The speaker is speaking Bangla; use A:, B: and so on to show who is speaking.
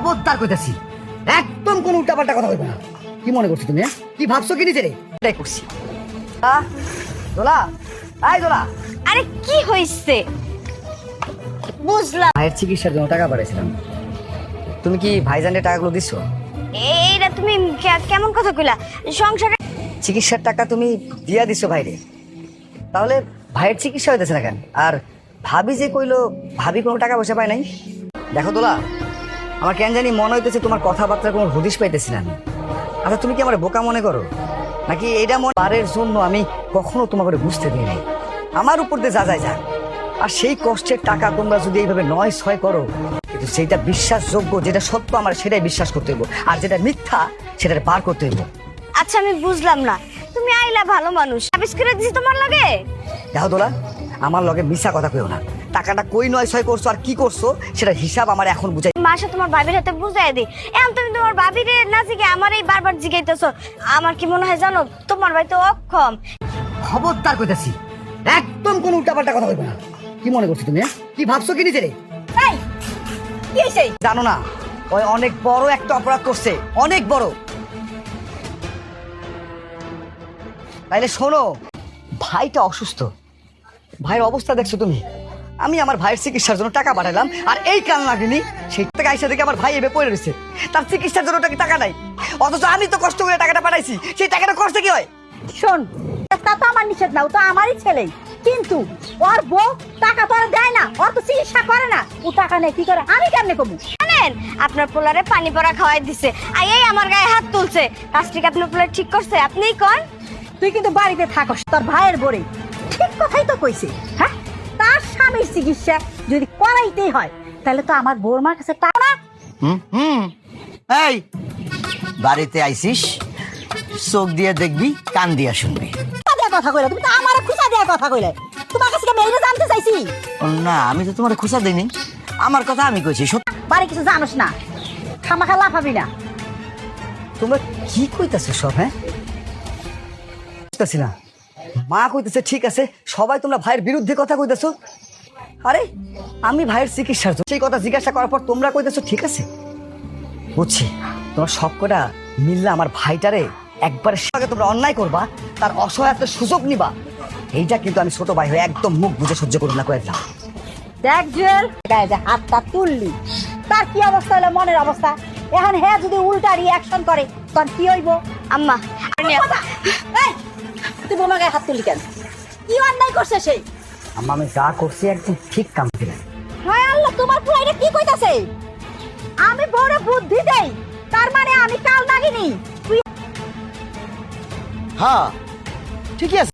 A: খবরদার কইতাছি একদম কোনো উল্টাপাল্টা কথা কইবে না। কি মনে করছ তুমি হ্যাঁ? কি ভাবছ কি নিজেরে? এটাই করছি। আহ, দোলা আই দোলা।
B: আরে কি হইছে? বুঝলাম।
A: ভাইয়ের চিকিৎসার জন্য টাকা পাঠাইছিলাম। তুমি কি ভাইজানের টাকাগুলো দিছো?
B: এইটা তুমি কে- কেমন কথা কইলা? সংসারে
A: চিকিৎসার টাকা তুমি দিয়া দিছো ভাইরে। তাহলে ভাইয়ের চিকিৎসা হইতেছে না কেন? আর ভাবি যে কইলো ভাবি কোনো টাকা পয়সা পায় নাই। দেখো তোলা আমার কেন জানি মনে হইতেছে তোমার কথাবার্তার কোনো হদিশ পাইতেছি না আমি। আচ্ছা তুমি কি আমার বোকা মনে করো? নাকি এটা মনে পারের জন্য আমি কখনো তোমাকে বুঝতে দিই নাই। আমার উপর দিয়ে যা যায় যাক আর সেই কষ্টের টাকা তোমরা যদি এইভাবে নয় ছয় করো কিন্তু সেইটা বিশ্বাসযোগ্য যেটা সত্য আমার সেটাই বিশ্বাস করতে হইব। আর যেটা মিথ্যা সেটা পার করতে হইব।
B: আচ্ছা আমি বুঝলাম না। তুমি আইলা ভালো মানুষ। আবিষ করে দিছি তোমার লাগে?
A: দেখো দোলা আমার লগে মিশা কথা কইও না। টাকাটা কই নয় ছয় করছ আর কি করছ সেটা হিসাব আমার এখন বুঝাই
B: তোমার ভাবির হাতে বুঝাই দিই এখন তুমি তোমার ভাবিরে না জিগে আমার এই বারবার জিগাইতেছো। আমার কি মনে হয় জানো? তোমার ভাই তো অক্ষম।
A: খবরদার কইতাছি একদম কোনো উল্টাপাল্টা কথা কইবে না। কি মনে করছ তুমি হ্যাঁ? কি ভাবছ কি নিজেরে?
B: এই কি হইছে?
A: জানো না ওই অনেক বড় একটা অপরাধ করছে অনেক বড়। তাইলে শোনো ভাইটা অসুস্থ। ভাইয়ের অবস্থা দেখছ তুমি? আমি আমার ভাইয়ের চিকিৎসার জন্য টাকা পাঠালাম আর এই কাল লাগেনি সেই টাকা আইসা থেকে আমার ভাই এবে পড়ে রয়েছে। তার চিকিৎসার জন্য টাকা- টাকা নাই। অথচ আমি তো কষ্ট করে টাকাটা পাঠাইছি সেই টাকাটা কষ্ট কি হয়?
C: শোন তা তো আমার নিষেধ না ও তো আমারই ছেলে। কিন্তু ওর বউ টাকা তো দেয় না ওর তো চিকিৎসা করে না। ও টাকা নেই কি করে? আমি কেমনে কমু
B: জানেন আপনার পোলারে পানি পড়া খাওয়াই দিছে আর এই আমার গায়ে হাত তুলছে। কাজটি কি আপনার পোলার ঠিক করছে? আপনিই কন।
C: তুই কিন্তু বাড়িতে থাকস তোর ভাইয়ের বরে। ঠিক কথাই তো কইছে হ্যাঁ? স্বামীর চিকিৎসা যদি করাইতেই হয় তাহলে তো আমার বৌমার কাছে টাকা না
D: হুম হুম। এই বাড়িতে আইসিস চোখ দিয়ে দেখবি কান দিয়ে শুনবি।
C: কথা কইলে তুমি তো আমার খুচা কথা কইলে। তোমার কাছে মেয়েরা জানতে চাইছি?
D: না আমি তো তোমার দিইনি। আমার কথা আমি কইছি
C: বাড়ি কিছু জানোস না খামাখা লাফাবি না।
A: তোমরা কি কইতাছো সব হ্যাঁ? বুঝতেছি না। মা কইতেছে ঠিক আছে সবাই তোমরা ভাইয়ের বিরুদ্ধে কথা কইতেছো আরে আমি ভাইয়ের চিকিৎসার জন্য সেই কথা জিজ্ঞাসা করার পর তোমরা কইতেছো ঠিক আছে? বুঝছি। তোমার সব কটা মিললে আমার ভাইটারে একবার সঙ্গে তোমরা অন্যায় করবা তার অসহায়তার সুযোগ নিবা। এইটা কিন্তু আমি ছোট ভাই হয়ে একদম মুখ বুঝে সহ্য করব না কয়ে দিলাম।
C: দেখ জুয়েল। গায়ে যে হাতটা তুললি। তার কি অবস্থা হলো মনের অবস্থা? এখন হ্যাঁ যদি উল্টা রিয়াকশন করে তখন কি হইব?
B: আম্মা
C: এই, তুই বোমা গায়ে হাত তুললি কেন? কি অন্যায় করছে সে?
A: আম্মা আমি যা করছি একদম ঠিক কাম ছিলেন
C: হায় আল্লাহ তোমার পুরাইটা কি কইতাছে? আমি বড় বুদ্ধি দেই তার মানে আমি কাল নাগিনি
D: হ্যাঁ ঠিকই আছে।